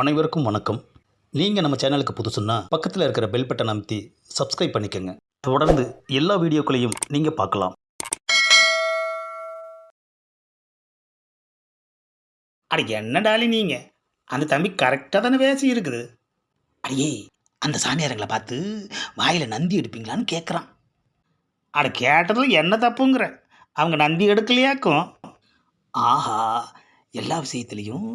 அனைவருக்கும் வணக்கம். நீங்கள் நம்ம சேனலுக்கு புதுசுன்னா பக்கத்தில் இருக்கிற பெல் பட்டன் அமைத்தி சப்ஸ்கிரைப் பண்ணிக்கோங்க. தொடர்ந்து எல்லா வீடியோக்களையும் நீங்கள் பார்க்கலாம். அட என்ன டாலி நீங்கள் அந்த தம்பி கரெக்டாக தானே பேசி இருக்குது. அடியே அந்த சாமியாரங்களை பார்த்து வாயில் நந்தி எடுப்பீங்களான்னு கேட்குறான் அட கேட்டதில் என்ன தப்புங்கிற? அவங்க நந்தி எடுக்கலையாக்கும்? ஆஹா எல்லா விஷயத்துலேயும்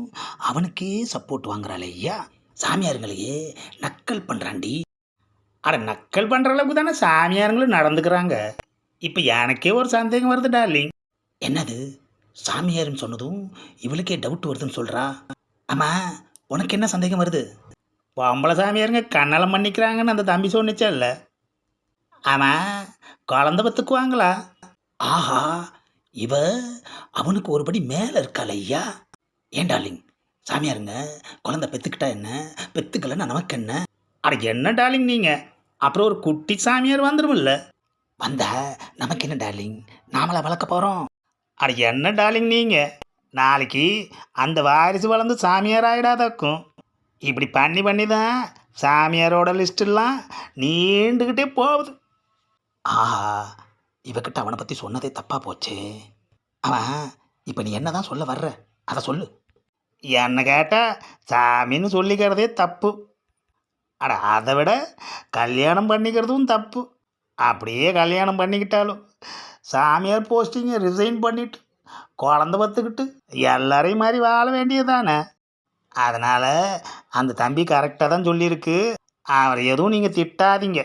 அவனுக்கே சப்போர்ட் வாங்குறாளே ஐயா. சாமியாருங்களையே நக்கல் பண்ணுறாண்டி அட நக்கல் பண்ணுற அளவுக்கு தானே சாமியாருங்களும் நடந்துக்கிறாங்க. இப்போ எனக்கே ஒரு சந்தேகம் வருது டார்லிங். என்னது? சாமியார்னு சொன்னதும் இவளுக்கே டவுட் வருதுன்னு சொல்கிறா ஆமாம் உனக்கு என்ன சந்தேகம் வருது? பொம்பளை சாமியாருங்க கண்ணலம் பண்ணிக்கிறாங்கன்னு அந்த தம்பி சொன்னிச்சா இல்லை ஆமாம் குழந்த பத்துக்குவாங்களா? ஆஹா இவ அவனுக்கு ஒருபடி மேலே இருக்காள் ஐயா. ஏன் டார்லிங்? சாமியாருங்க குழந்த பெற்றுக்கிட்டா என்ன? பெற்றுக்கலன்னா நமக்கு என்ன? அட என்ன டார்லிங் நீங்கள் அப்புறம் ஒரு குட்டி சாமியார் வந்துடும்ல வந்தா நமக்கு என்ன டார்லிங்? நாமளா வளர்க்க போகிறோம் அட என்ன டார்லிங் நீங்கள் நாளைக்கு அந்த வாரிசு வளர்ந்து சாமியார் ஆகிடாதாக்கும் இப்படி பண்ணி பண்ணி தான் சாமியாரோட லிஸ்டெல்லாம் நீண்டுக்கிட்டே போகுது. ஆஹா இவகிட்ட அவனை பற்றி சொன்னதே தப்பாக போச்சே. அவன் இப்போ நீ என்ன தான் சொல்ல வர்ற? அதை சொல்லு. என்ன கேட்டால் சாமின்னு சொல்லிக்கிறதே தப்பு. அட அதை விட கல்யாணம் பண்ணிக்கிறதும் தப்பு. அப்படியே கல்யாணம் பண்ணிக்கிட்டாலும் சாமியார் போஸ்டிங்கை ரிசைன் பண்ணிட்டு குழந்த பத்துக்கிட்டு எல்லாரையும் மாதிரி வாழ வேண்டியதானே அதனால் அந்த தம்பி கரெக்டாக தான் சொல்லியிருக்கு. அவரை எதுவும் நீங்கள் திட்டாதீங்க.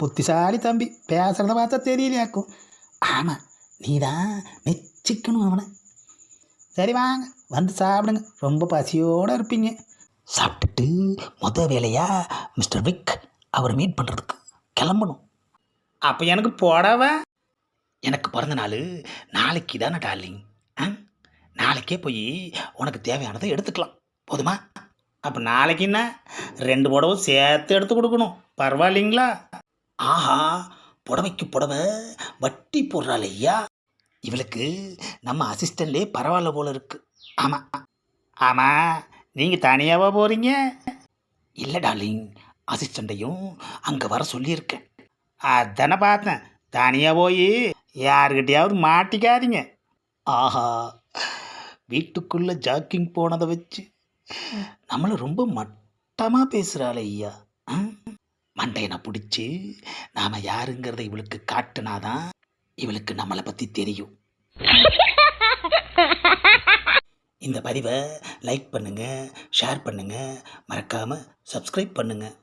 புத்திசாலி தம்பி பேசுகிறத பார்த்தா தெரியலையாக்கும் ஆமாம் நீ தான் மெச்சிக்கணும் அவனை. சரி வாங்க வந்து சாப்பிடுங்க. ரொம்ப பசியோடு இருப்பீங்க. சாப்பிட்டுட்டு முத வேலையாக மிஸ்டர் விக் அவரை மீட் பண்ணுறதுக்கு கிளம்பணும். அப்போ எனக்கு போடவ. எனக்கு பிறந்த நாள் நாளைக்கு தானே டார்லிங் ஆ? நாளைக்கே போய் உனக்கு தேவையானதை எடுத்துக்கலாம். போதுமா? அப்போ நாளைக்கு என்ன? ரெண்டு புடவை சேர்த்து எடுத்து கொடுக்கணும். பரவாயில்லைங்களா? ஆஹா புடவைக்கு புடவை வட்டி போடுறாள் ஐயா இவளுக்கு நம்ம அசிஸ்டண்ட்லே பரவாயில்ல போல இருக்கு. ஆமாம் ஆமாம் நீங்கள் தனியாவா போகிறீங்க இல்லை டார்லிங் அசிஸ்டண்ட்டையும் அங்கே வர சொல்லியிருக்கேன். அதானே பார்த்தேன். தனியாக போய் யாருக்கிட்டையாவது மாட்டிக்காதீங்க. ஆஹா வீட்டுக்குள்ளே ஜாக்கிங் போனதை வச்சு நம்மளை ரொம்ப மட்டமாக பேசுகிறாள் ஐயா மண்டையனை பிடிச்சி நாம் யாருங்கிறத இவளுக்கு காட்டுனாதான் இவளுக்கு நம்மளை பற்றி தெரியும். இந்த பதிவை லைக் பண்ணுங்கள் ஷேர் பண்ணுங்கள் மறக்காமல் சப்ஸ்கிரைப் பண்ணுங்கள்